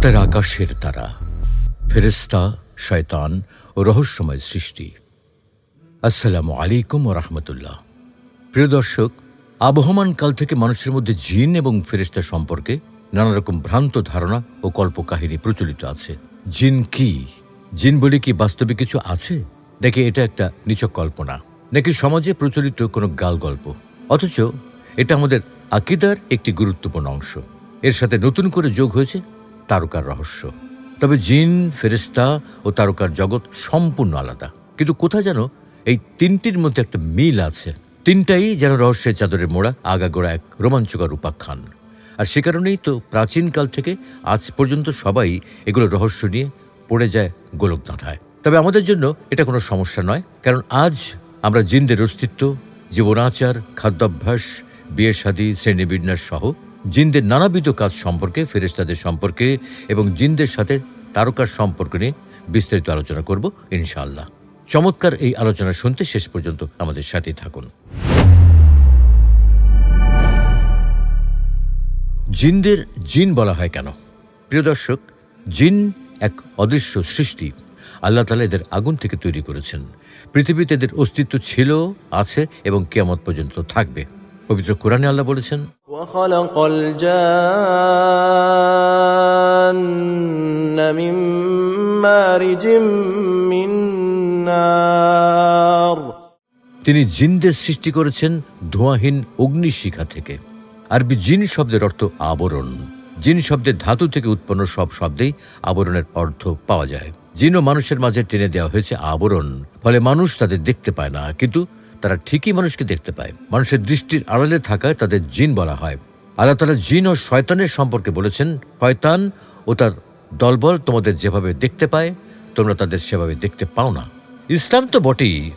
রাতের আকাশের তারা ফেরেস্তা শয়তান ও রহস্যময় সৃষ্টি। আসসালামু আলাইকুম ও রহমতুল্লাহ। প্রিয় দর্শক, আবহমান কাল থেকে মানুষের মধ্যে জিন এবং ফেরেস্তা সম্পর্কে নানা রকম ভ্রান্ত ধারণা ও কল্পকাহিনী প্রচলিত আছে। জিন কি? জিন বলে কি বাস্তবে কিছু আছে? নাকি এটা একটা নিচক কল্পনা? নাকি সমাজে প্রচলিত কোনো গাল গল্প? অথচ এটা আমাদের আকিদার একটি গুরুত্বপূর্ণ অংশ। এর সাথে নতুন করে যোগ হয়েছে তারকার রহস্য। তবে জিন ফেরেস্তা ও তারকার জগৎ সম্পূর্ণ আলাদা। কিন্তু কোথায় যেন এই তিনটির মধ্যে একটা মিল আছে। তিনটাই যেন রহস্যের চাদরে মোড়া, আগাগোড়া এক রোমাঞ্চকর উপাখ্যান আর সে কারণেই তো প্রাচীনকাল থেকে আজ পর্যন্ত সবাই এগুলো রহস্য নিয়ে পড়ে যায় গোলকধাঁধায়। তবে আমাদের জন্য এটা কোনো সমস্যা নয়, কারণ আজ আমরা জিনদের অস্তিত্ব, জীবনাচার, খাদ্যাভ্যাস বিয়ে শাদী, শ্রেণীবিন্যাস সহ জিনদের নানাবিধ কাজ সম্পর্কে ফেরেস্তাদের সম্পর্কে এবং জিনদের সাথে তারকার সম্পর্ক নিয়ে বিস্তারিত আলোচনা করব, ইনশাআল্লাহ। চমৎকার এই আলোচনা শুনতে শেষ পর্যন্ত আমাদের সাথেই থাকুন। জিনদের জিন বলা হয় কেন? প্রিয় দর্শক, জিন এক অদৃশ্য সৃষ্টি। আল্লাহ তালা এদের আগুন থেকে তৈরি করেছেন। পৃথিবীতে এদের অস্তিত্ব ছিল, আছে এবং কেয়ামত পর্যন্ত থাকবে। পবিত্র কোরআনে আল্লাহ বলেছেন তিনি জিনদের সৃষ্টি করেছেন ধোঁয়াহীন অগ্নিশিখা থেকে। আরবি জিন শব্দের অর্থ আবরণ। জিন শব্দের ধাতু থেকে উৎপন্ন সব শব্দেই আবরণের অর্থ পাওয়া যায়। জিন ও মানুষের মাঝে টেনে দেওয়া হয়েছে আবরণ ফলে মানুষ তাদের দেখতে পায় না কিন্তু তারা ঠিকই মানুষকে দেখতে পায়। মানুষের দৃষ্টির আড়ালে থাকায় তাদের জিন বলা হয়। আল্লাহ তালা জিন ও শয়তানের সম্পর্কে বলেছেন, শয়তান ও তার দলবল তোমাদের যেভাবে দেখতে পায়, তোমরা তাদের সেভাবে দেখতে পাও না। ইসলাম তো বটেই,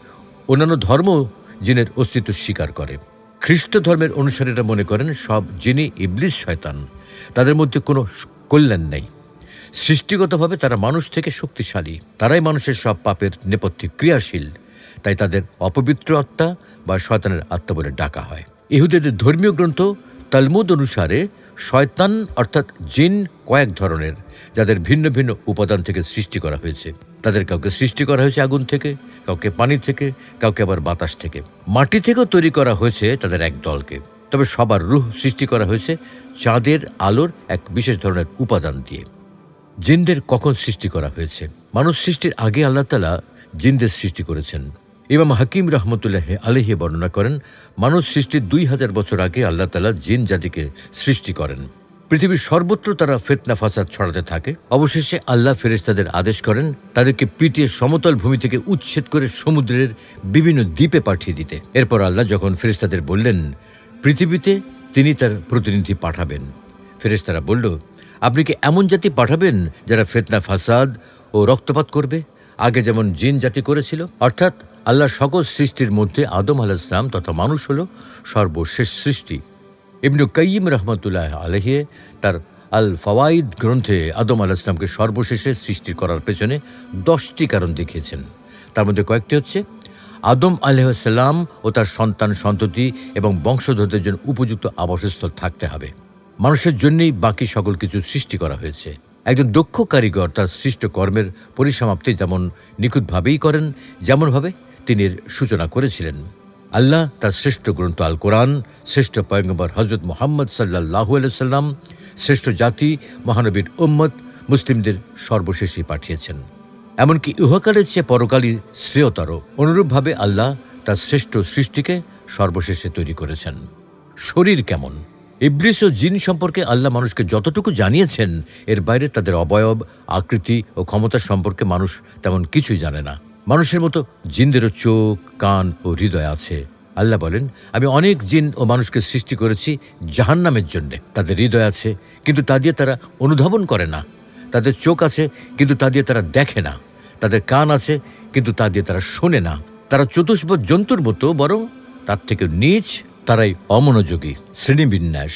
অন্যান্য ধর্ম জিনের অস্তিত্ব স্বীকার করে। খ্রিস্ট ধর্মের অনুসারীরা মনে করেন, সব জিনই ইবলিস, শয়তান। তাদের মধ্যে কোনো কল্যাণ নেই। সৃষ্টিগতভাবে তারা মানুষ থেকে শক্তিশালী। তারাই মানুষের সব পাপের নেপথ্যে ক্রিয়াশীল। তাই তাদের অপবিত্র আত্মা বা শয়তানের আত্মা বলে ডাকা হয়। ইহুদিদের ধর্মীয় গ্রন্থ তালমুদ অনুসারে শয়তান অর্থাৎ জিন কয়েক ধরনের, যাদের ভিন্ন ভিন্ন উপাদান থেকে সৃষ্টি করা হয়েছে। তাদের কাউকে সৃষ্টি করা হয়েছে আগুন থেকে, কাউকে পানি থেকে, কাউকে আবার বাতাস থেকে। মাটি থেকেও তৈরি করা হয়েছে তাদের এক দলকে। তবে সবার রুহ সৃষ্টি করা হয়েছে চাঁদের আলোর এক বিশেষ ধরনের উপাদান দিয়ে। জিনদের কখন সৃষ্টি করা হয়েছে? মানুষ সৃষ্টির আগে আল্লাহ তালা জিনদের সৃষ্টি করেছেন। ইমাম হাকিম রহমতুল্লাহ আলহি বর্ণনা করেন মানুষ সৃষ্টির দুই হাজার বছর আগে আল্লাহ তালা জিন জাতিকে সৃষ্টি করেন। পৃথিবীর সর্বত্র তারা ফেতনা, ফাসাদ ছড়াতে থাকে। অবশেষে আল্লাহ ফেরেস্তাদের আদেশ করেন, তাদেরকে পিটিয়ে সমতল ভূমি থেকে উচ্ছেদ করে সমুদ্রের বিভিন্ন দ্বীপে পাঠিয়ে দিতে। এরপর আল্লাহ যখন ফেরেস্তাদের বললেন, পৃথিবীতে তিনি তার প্রতিনিধি পাঠাবেন। ফেরেস্তারা বলল, আপনি কি এমন জাতি পাঠাবেন যারা ফেতনা, ফাসাদ ও রক্তপাত করবে? আগে যেমন জিন জাতি করেছিল, অর্থাৎ আল্লাহ সকল সৃষ্টির মধ্যে আদম আলাইসলাম তথা মানুষ হল সর্বশেষ সৃষ্টি। ইবনু কাইম রহমতুল্লাহ আলহিয়ে তার আল ফওয়াইদ গ্রন্থে আদম আলাইসলামকে সর্বশেষে সৃষ্টি করার পেছনে দশটি কারণ দেখিয়েছেন। তার মধ্যে কয়েকটি হচ্ছে, আদম আলহাম ও তার সন্তান সন্ততি এবং বংশধরদের জন্য উপযুক্ত আবাসস্থল থাকতে হবে। মানুষের জন্যই বাকি সকল কিছু সৃষ্টি করা হয়েছে। একজন দক্ষ কারিগর তার সৃষ্ট কর্মের পরিসমাপ্তি যেমন নিখুঁতভাবেই করেন, যেমনভাবে তিনি সূচনা করেছিলেন। আল্লাহ তার শ্রেষ্ঠ গ্রন্থ আল কোরআন, শ্রেষ্ঠ পয়গম্বর হজরত মোহাম্মদ সাল্লাহ সাল্লাম শ্রেষ্ঠ জাতি, মহানবীর উম্মত, মুসলিমদের সর্বশেষে পাঠিয়েছেন। এমনকি ইহকালের চেয়ে পরকালই শ্রেয়তর। অনুরূপভাবে আল্লাহ তার শ্রেষ্ঠ সৃষ্টিকে সর্বশেষে তৈরি করেছেন। শরীর কেমন? ইব্রিস ও জিন সম্পর্কে আল্লাহ মানুষকে যতটুকু জানিয়েছেন, এর বাইরে তাদের অবয়ব, আকৃতি ও ক্ষমতা সম্পর্কে মানুষ তেমন কিছুই জানে না। মানুষের মতো জিনদেরও চোখ, কান ও হৃদয় আছে। আল্লাহ বলেন, আমি অনেক জিন ও মানুষকে সৃষ্টি করেছি জাহান্নামের জন্যে। তাদের হৃদয় আছে, কিন্তু তা দিয়ে তারা অনুধাবন করে না। তাদের চোখ আছে, কিন্তু তা দিয়ে তারা দেখে না। তাদের কান আছে, কিন্তু তা দিয়ে তারা শোনে না। তারা চতুষ্পদ জন্তুর মতো, বরং তার থেকে নিচ তারাই অমনোযোগী, শ্রেণীবিন্যাস।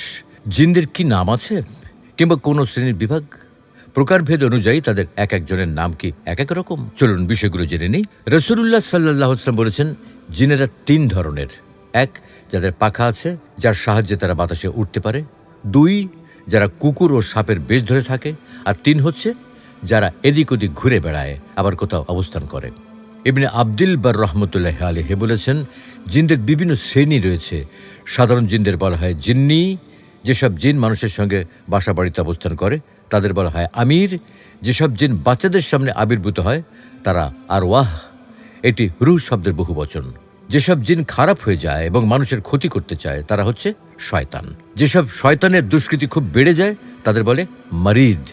জিনদের কি নাম আছে? কিংবা কোনো শ্রেণির বিভাগ? প্রকারভেদ অনুযায়ী তাদের এক একজনের নাম কি এক এক রকম? চলুন বিষয়গুলো জেনে নিই। রসুল্লাহ সাল্লাহ আসলাম বলেছেন, জিনেরা তিন ধরনের। এক, যাদের পাখা আছে, যার সাহায্যে তারা বাতাসে উঠতে পারে। দুই, যারা কুকুর ও সাপের বেশ ধরে থাকে। আর তিন হচ্ছে, যারা এদিক ওদিক ঘুরে বেড়ায়, আবার কোথাও অবস্থান করে। এমনি আব্দুল বার রহমতুল্লাহ আলহে বলেছেন, জিনদের বিভিন্ন শ্রেণি রয়েছে। সাধারণ জিনদের বলা হয় জিন্নি। যেসব জিন মানুষের সঙ্গে বাসা বাড়িতে অবস্থান করে তাদের বলা হয় আমির। যেসব জিন বাচ্চাদের সামনে আবির্ভূত হয়, তারা আর ওয়াহ এটি রুহ শব্দের বহু বচন। যেসব জিন খারাপ হয়ে যায় এবং মানুষের ক্ষতি করতে চায়, তারা হচ্ছে শয়তান। যেসব শয়তানের দুষ্কৃতি খুব বেড়ে যায়, তাদের বলে মারিদ।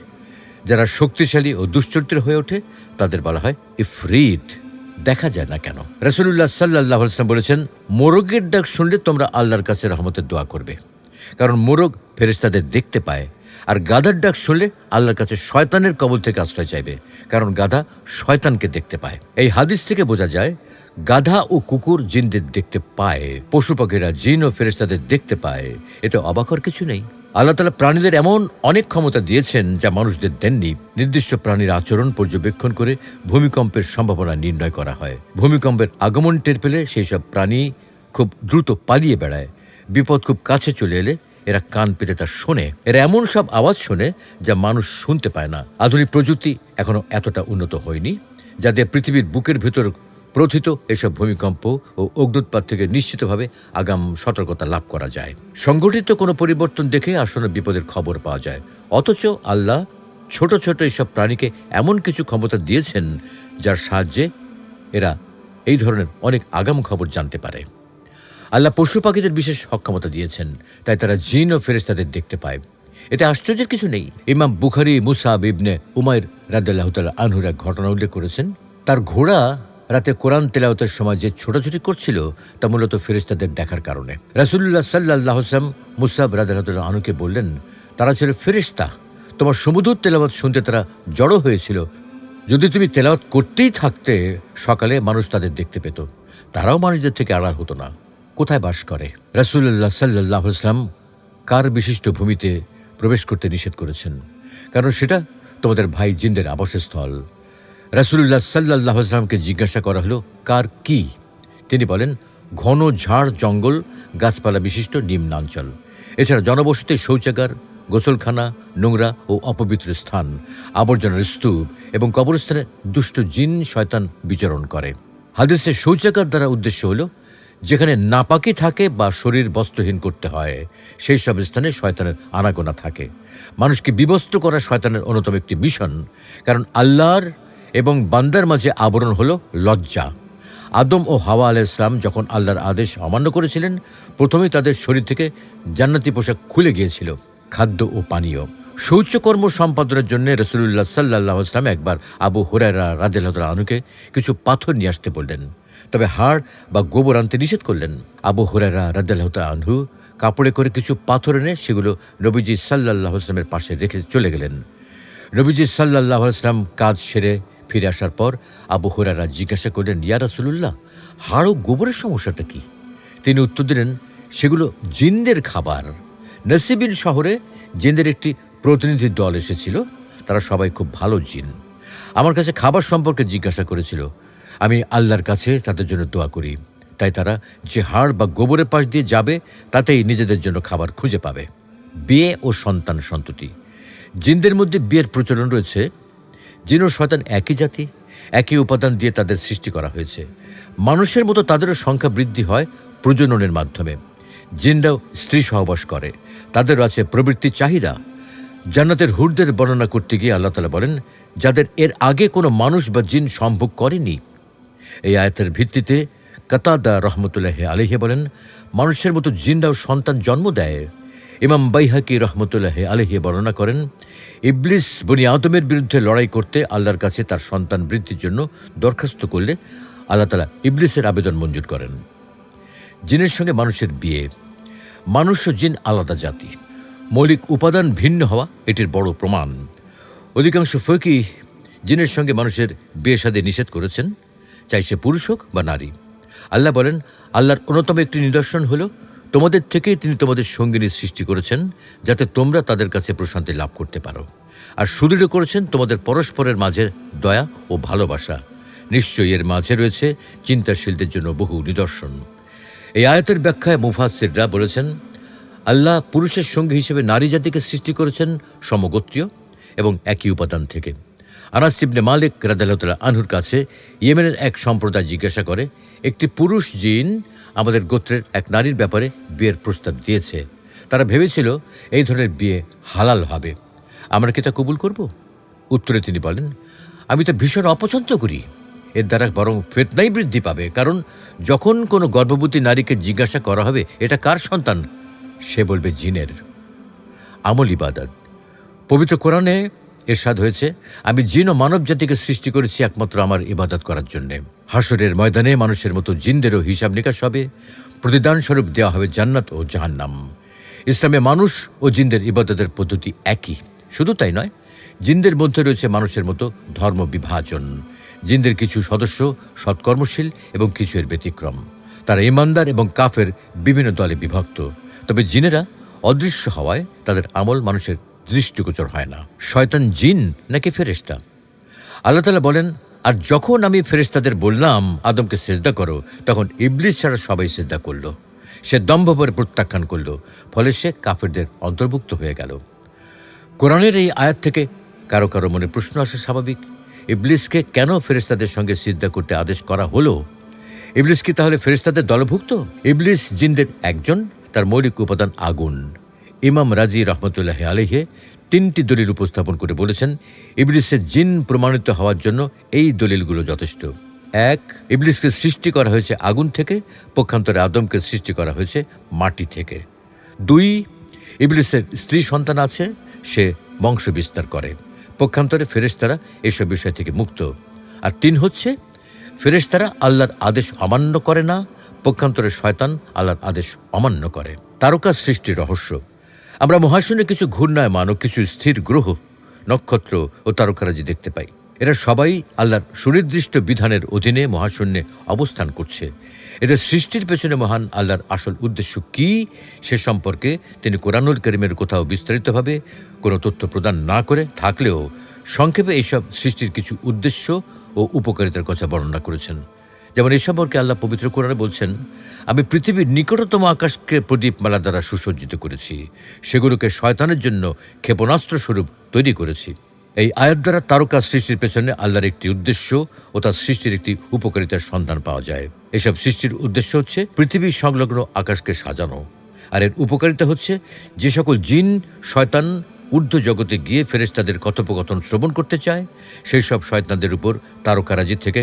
যারা শক্তিশালী ও দুশ্চরিত্র হয়ে ওঠে, তাদের বলা হয় ইফরিত। দেখা যায় না কেন। রসুল্লাহ সাল্লাহ ইসলাম বলেছেন, মোরগের ডাক শুনলে তোমরা আল্লাহর কাছে রহমতের দোয়া করবে। কারণ মোরগ ফেরেশতাদের দেখতে পায় আর গাদার ডাক শুনলে আল্লাহর কাছে শয়তানের কবল থেকে আশ্রয় চাইবে, কারণ গাধা শয়তানকে দেখতে পায়। এই হাদিস থেকে বোঝা যায়, গাধা ও কুকুর জিনদের দেখতে পায় পশু পাখিরা জিন ও ফেরেশতাদের দেখতে পায়। এটা অবাকর কিছু নেই। আল্লাহ তালা প্রাণীদের এমন অনেক ক্ষমতা দিয়েছেন যা মানুষদের দেননি। নির্দিষ্ট প্রাণীর আচরণ পর্যবেক্ষণ করে ভূমিকম্পের সম্ভাবনা নির্ণয় করা হয়। ভূমিকম্পের আগমন টের পেলে সেই সব প্রাণী খুব দ্রুত পালিয়ে বেড়ায়। বিপদ খুব কাছে চলে এলে এরা কান পেতে তা শোনে, এরা এমন সব আওয়াজ শোনে যা মানুষ শুনতে পায় না। আধুনিক প্রযুক্তি এখনও এতটা উন্নত হয়নি যাদের পৃথিবীর বুকের ভেতর প্রথিত এসব ভূমিকম্প ও অগ্নুৎপাত থেকে নিশ্চিতভাবে আগাম সতর্কতা লাভ করা যায়। সংগঠিত কোনো পরিবর্তন দেখে আসন্ন বিপদের খবর পাওয়া যায়। অথচ আল্লাহ ছোট ছোট এসব প্রাণীকে এমন কিছু ক্ষমতা দিয়েছেন যার সাহায্যে এরা এই ধরনের অনেক আগাম খবর জানতে পারে। আল্লাহ পশু পাখিদের বিশেষ সক্ষমতা দিয়েছেন, তাই তারা জিন ও ফেরেস্তাদের দেখতে পায়। এতে আশ্চর্যের কিছু নেই। ইমাম বুখারি, মুসাব ইবনে উমায়ের রাদ্দাল্লাহ আনহুর এক ঘটনা উল্লেখ করেছেন। তার ঘোড়া রাতে কোরআন তেলাওতের সময় যে ছোটাছুটি করছিল, তা মূলত ফেরেস্তাদের দেখার কারণে। রাসুল্লাহ সাল্লাহ আসলাম মুসাব রাদাল্লাহ আনুকে বললেন, তারা ছিল ফেরিস্তা তোমার সমুদ্র তেলাওয়াত শুনতে তারা জড়ো হয়েছিল। যদি তুমি তেলাওয়াত করতেই থাকতে, সকালে মানুষ তাদের দেখতে পেত। তারাও মানুষদের থেকে আড়াল হতো না। কোথায় বাস করে? রাসুল্লাহ সাল্লাহ কার বিশিষ্ট ভূমিতে প্রবেশ করতে নিষেধ করেছেন? কারণ সেটা তোমাদের ভাই জিন্দের আবাসস্থল। রাসুল্লাহ সাল্লাহ জিজ্ঞাসা করা হলো, কার কি? তিনি বলেন, ঘন ঝাড় জঙ্গল, গাছপালা বিশিষ্ট, নিম্নাঞ্চল। এছাড়া জনবসতি শৌচাগার, গোসলখানা, নোংরা ও অপবিত্র স্থান, আবর্জনার স্তূপ এবং কবরস্থানে দুষ্ট জিন শয়তান বিচরণ করে। হাদিসের শৌচাগার দ্বারা উদ্দেশ্য হলো যেখানে নাপাকি থাকে বা শরীর বস্ত্রহীন করতে হয়, সেই সব স্থানে শয়তানের আনাগোনা থাকে। মানুষকে বিবস্ত্র করা শয়তানের অন্যতম একটি মিশন, কারণ আল্লাহর এবং বান্দার মাঝে আবরণ হলো লজ্জা। আদম ও হাওয়া আলাহ ইসলাম যখন আল্লাহর আদেশ অমান্য করেছিলেন, প্রথমেই তাদের শরীর থেকে জান্নাতি পোশাক খুলে গিয়েছিল, খাদ্য ও পানীয়। শৌচকর্ম সম্পাদনের জন্য রসুল্লাহ সাল্লাহ ইসলাম একবার আবু হুরায়রা রাজেল আনুকে কিছু পাথর নিয়ে আসতে বললেন। তবে হাড় বা গোবর আনতে নিষেধ করলেন। আবু হুরায়রা রাজ্লাহ আনহু কাপড়ে করে কিছু পাথর এনে সেগুলো নবীজি সাল্লাহ ইসলামের পাশে রেখে চলে গেলেন। নবীজি সাল্লাহ ইসলাম কাজ সেরে ফিরে আসার পর আবু হুরারা জিজ্ঞাসা করলেন, ইয়া রাসুল্লাহ হাড় ও গোবরের সমস্যাটা কি? তিনি উত্তর দিলেন, সেগুলো জিনদের খাবার। নসিবিন শহরে জিনদের একটি প্রতিনিধি দল এসেছিল, তারা সবাই খুব ভালো জিন। আমার কাছে খাবার সম্পর্কে জিজ্ঞাসা করেছিল আমি আল্লাহর কাছে তাদের জন্য দোয়া করি। তাই তারা যে হাড় বা গোবরের পাশ দিয়ে যাবে, তাতেই নিজেদের জন্য খাবার খুঁজে পাবে। বিয়ে ও সন্তান সন্ততি। জিনদের মধ্যে বিয়ের প্রচলন রয়েছে। জিন ও শয়তান একই জাতি, একই উপাদান দিয়ে তাদের সৃষ্টি করা হয়েছে। মানুষের মতো তাদেরও সংখ্যা বৃদ্ধি হয় প্রজননের মাধ্যমে। জিনরাও স্ত্রী সহবাস করে। তাদেরও আছে প্রবৃত্তির চাহিদা। জান্নাতের হুরদের বর্ণনা করতে গিয়ে আল্লাহ তালা বলেন, যাদের এর আগে কোনো মানুষ বা জিন সম্ভোগ করেনি এই আয়তের ভিত্তিতে কাতাদা রহমতুল্লাহ আলিহে বলেন, মানুষের মতো জিন্দাও সন্তান জন্ম দেয়। ইমাম বাইহাকি রহমতুল্লাহ আলিহে বর্ণনা করেন, ইবলিস বনি আদমের বিরুদ্ধে লড়াই করতে আল্লাহর কাছে তার সন্তান বৃদ্ধির জন্য দরখাস্ত করলে আল্লাহ তালা ইবলিসের আবেদন মঞ্জুর করেন। জিনের সঙ্গে মানুষের বিয়ে। মানুষ ও জিন আলাদা জাতি। মৌলিক উপাদান ভিন্ন হওয়া এটির বড় প্রমাণ। অধিকাংশ ফকি জিনের সঙ্গে মানুষের বিয়ে সাদে নিষেধ করেছেন চাই সে পুরুষ হোক বা নারী। আল্লাহ বলেন, আল্লাহর অন্যতম একটি নিদর্শন হলো, তোমাদের থেকেই তিনি তোমাদের সঙ্গিনী সৃষ্টি করেছেন, যাতে তোমরা তাদের কাছে প্রশান্তি লাভ করতে পারো। আর সুদৃঢ় করেছেন তোমাদের পরস্পরের মাঝে দয়া ও ভালোবাসা। নিশ্চয়ই এর মাঝে রয়েছে চিন্তাশীলদের জন্য বহু নিদর্শন। এই আয়াতের ব্যাখ্যায় মুফাসিররা বলেছেন, আল্লাহ পুরুষের সঙ্গী হিসেবে নারী জাতিকে সৃষ্টি করেছেন সমগোত্রীয় এবং একই উপাদান থেকে। আনাস ইবনে মালিক রাদাল্লাহ আনহুর কাছে ইয়েমেনের এক সম্প্রদায় জিজ্ঞাসা করে, একটি পুরুষ জিন আমাদের গোত্রের এক নারীর ব্যাপারে বিয়ের প্রস্তাব দিয়েছে। তারা ভেবেছিল এই ধরনের বিয়ে হালাল হবে। আমরা কি তা কবুল করব? উত্তরে তিনি বলেন, আমি তো ভীষণ অপছন্দ করি। এর দ্বারা বরং ফেতনাই বৃদ্ধি পাবে। কারণ যখন কোনো গর্ভবতী নারীকে জিজ্ঞাসা করা হবে, এটা কার সন্তান? সে বলবে জিনের। আমল ইবাদত। পবিত্র কোরআনে এরশাদ হয়েছে, আমি জিন ও মানব জাতিকে সৃষ্টি করেছি একমাত্র আমার ইবাদত করার জন্যে। হাসরের ময়দানে মানুষের মতো জিনদেরও হিসাব নিকাশ হবে প্রতিদান স্বরূপ দেওয়া হবে জান্নাত ও জাহান্নাম। ইসলামে মানুষ ও জিনদের ইবাদতের পদ্ধতি একই, শুধু তাই নয়, জিনদের মধ্যে রয়েছে মানুষের মতো ধর্ম বিভাজন। জিনদের কিছু সদস্য সৎকর্মশীল এবং কিছু এর ব্যতিক্রম। তারা ইমানদার এবং কাফের বিভিন্ন দলে বিভক্ত, তবে জিনেরা অদৃশ্য হওয়ায় তাদের আমল মানুষের দৃষ্টিগোচর হয় না। শয়তান জিন নাকি ফেরেশতা? আল্লাহ তালা বলেন, আর যখন আমি ফেরেশতাদের বললাম, আদমকে সেজদা করো, তখন ইবলিস ছাড়া সবাই সেজদা করল। সে দম্ভ দম্ভভরে প্রত্যাখ্যান করল, ফলে সে কাফেরদের অন্তর্ভুক্ত হয়ে গেল। কোরআনের এই আয়াত থেকে কারও কারও মনে প্রশ্ন আসা স্বাভাবিক। ইবলিসকে কেন ফেরেশতাদের সঙ্গে সিদ্ধা করতে আদেশ করা হলো? ইবলিস কি তাহলে ফেরেশতাদের দলভুক্ত? ইবলিস জিনদের একজন, তার মৌলিক উপাদান আগুন। ইমাম রাজি রহমতুল্লাহ আলহে তিনটি দলিল উপস্থাপন করে বলেছেন, ইবলিসের জিন প্রমাণিত হওয়ার জন্য এই দলিলগুলো যথেষ্ট। এক, ইবলিসকে সৃষ্টি করা হয়েছে আগুন থেকে, পক্ষান্তরে আদমকে সৃষ্টি করা হয়েছে মাটি থেকে। দুই, ইবলিসের স্ত্রী সন্তান আছে, সে বংশ বিস্তার করে। পক্ষান্তরে ফেরেশতারা এসব বিষয় থেকে মুক্ত। আর তিন হচ্ছে, ফেরেশতারা আল্লাহর আদেশ অমান্য করে না, পক্ষান্তরে শয়তান আল্লাহর আদেশ অমান্য করে। তারকা সৃষ্টির রহস্য। আমরা মহাশূন্যে কিছু ঘূর্ণায়মান ও কিছু স্থির গ্রহ, নক্ষত্র ও তারকারাজি দেখতে পাই। এরা সবাই আল্লাহর সুনির্দিষ্ট বিধানের অধীনে মহাশূন্যে অবস্থান করছে। এদের সৃষ্টির পেছনে মহান আল্লাহর আসল উদ্দেশ্য কি, সে সম্পর্কে তিনি কোরআনুল করিমের কোথাও বিস্তারিতভাবে কোনো তথ্য প্রদান না করে থাকলেও সংক্ষেপে এইসব সৃষ্টির কিছু উদ্দেশ্য ও উপকারিতার কথা বর্ণনা করেছেন। যেমন এই সম্পর্কে আল্লাহ পবিত্র কোরআনে বলছেন, আমি পৃথিবীর নিকটতম আকাশকে প্রদীপ প্রদীপমালা দ্বারা সুসজ্জিত করেছি, সেগুলোকে শয়তানের জন্য ক্ষেপণাস্ত্র স্বরূপ তৈরি করেছি। এই আয়াত দ্বারা তারকা সৃষ্টির পেছনে আল্লাহর একটি উদ্দেশ্য ও তার সৃষ্টির একটি উপকারিতার সন্ধান পাওয়া যায়। এসব সৃষ্টির উদ্দেশ্য হচ্ছে পৃথিবী সংলগ্ন আকাশকে সাজানো, আর এর উপকারিতা হচ্ছে যে সকল জিন, শয়তান, ঊর্ধ্ব জগতে গিয়ে ফেরেশতাদের কথোপকথন শ্রবণ করতে চায়, সেই সব শয়তানদের উপর তারকারাজি থেকে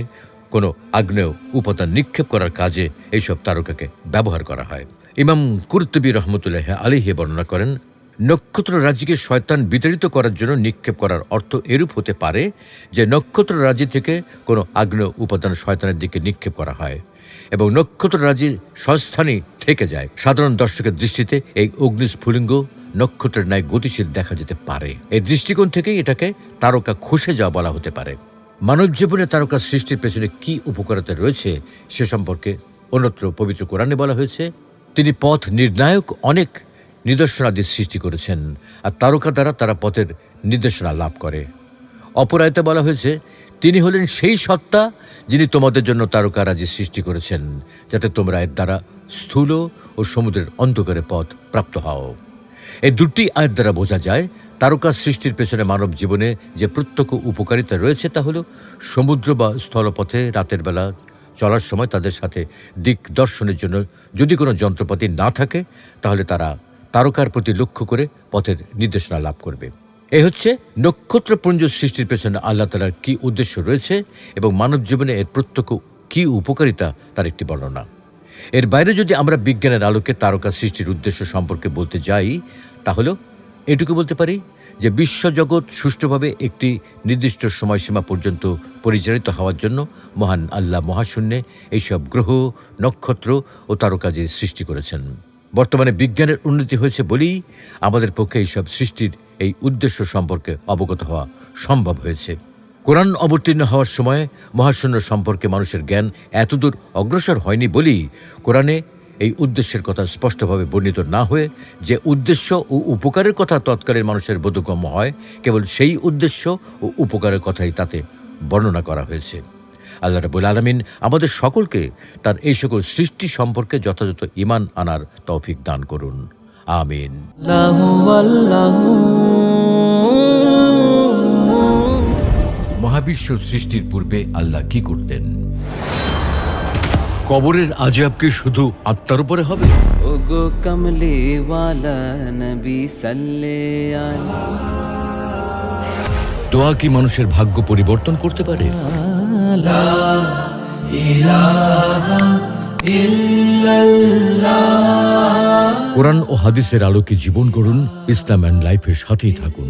কোনো আগ্নেয় উপাদান নিক্ষেপ করার কাজে এইসব তারকাকে ব্যবহার করা হয়। ইমাম কুরতুবী রহমতুল্লাহ আলিহে বর্ণনা করেন, নক্ষত্র রাজিকে শয়তান বিতাড়িত করার জন্য নিক্ষেপ করার অর্থ এরূপ হতে পারে যে নক্ষত্র রাজি থেকে কোনো আগ্নেয় উপাদান শয়তানের দিকে নিক্ষেপ করা হয় এবং নক্ষত্র রাজি স্বস্থানে থেকে যায়। সাধারণ দর্শকের দৃষ্টিতে এই অগ্নিস্ফুলিঙ্গ নক্ষত্রের ন্যায় গতিশীল দেখা যেতে পারে। এই দৃষ্টিকোণ থেকেই এটাকে তারকা খসে যাওয়া বলা হতে পারে। মানব জীবনে তারকা সৃষ্টির পেছনে কি উপকারিতা রয়েছে সে সম্পর্কে অন্যত্র পবিত্র কোরআনে বলা হয়েছে, তিনি পথ নির্ণায়ক অনেক নিদর্শনাদি সৃষ্টি করেছেন, আর তারকা দ্বারা তারা পথের নির্দেশনা লাভ করে। অপরায়তে বলা হয়েছে, তিনি হলেন সেই সত্তা যিনি তোমাদের জন্য তারকারাজি সৃষ্টি করেছেন, যাতে তোমরা এর দ্বারা স্থূল ও সমুদ্রের অন্ধকারে পথ প্রাপ্ত হও। এই দুটি আয়ের দ্বারা বোঝা যায় তারকা সৃষ্টির পেছনে মানব জীবনে যে প্রত্যক্ষ উপকারিতা রয়েছে তা হলো সমুদ্র বা স্থলপথে রাতের বেলা চলার সময় তাদের সাথে দিক দর্শনের জন্য যদি কোনো যন্ত্রপাতি না থাকে, তাহলে তারা তারকার প্রতি লক্ষ্য করে পথের নির্দেশনা লাভ করবে। এ হচ্ছে নক্ষত্রপুঞ্জ সৃষ্টির পেছনে আল্লাহ তালার কী উদ্দেশ্য রয়েছে এবং মানব জীবনে এর প্রত্যক্ষ কী উপকারিতা তার একটি বর্ণনা। এর বাইরে যদি আমরা বিজ্ঞানের আলোকে তারকা সৃষ্টির উদ্দেশ্য সম্পর্কে বলতে যাই তাহলেও এটুকু বলতে পারি যে বিশ্বজগৎ সুষ্ঠুভাবে একটি নির্দিষ্ট সময়সীমা পর্যন্ত পরিচালিত হওয়ার জন্য মহান আল্লাহ মহাশূন্যে এইসব গ্রহ, নক্ষত্র ও তারকাজের সৃষ্টি করেছেন। বর্তমানে বিজ্ঞানের উন্নতি হয়েছে বলেই আমাদের পক্ষে এইসব সৃষ্টির এই উদ্দেশ্য সম্পর্কে অবগত হওয়া সম্ভব হয়েছে। কোরআন অবতীর্ণ হওয়ার সময় মহাশূন্য সম্পর্কে মানুষের জ্ঞান এতদূর অগ্রসর হয়নি বলেই কোরআনে এই উদ্দেশ্যের কথা স্পষ্টভাবে বর্ণিত না হয়ে যে উদ্দেশ্য ও উপকারের কথা তৎকালীন মানুষের বোধগম্য হয় কেবল সেই উদ্দেশ্য ও উপকারের কথাই তাতে বর্ণনা করা হয়েছে। আল্লাহ রাবুল আলমিন আমাদের সকলকে তার এই সকল সৃষ্টি সম্পর্কে যথাযথ ইমান আনার তৌফিক দান করুন। আমিন। মহাবিশ্ব সৃষ্টির পূর্বে আল্লাহ কি করতেন? কবরের আজাব কি শুধু আত্মার উপরে হবে? ওগো কমলে ওয়ালা নবী সাল্লে আলা। দোয়া কি মানুষের ভাগ্য পরিবর্তন করতে পারে? কোরআন ও হাদিসের আলোকে জীবন করুন ইসলাম অ্যান্ড লাইফের সাথেই থাকুন।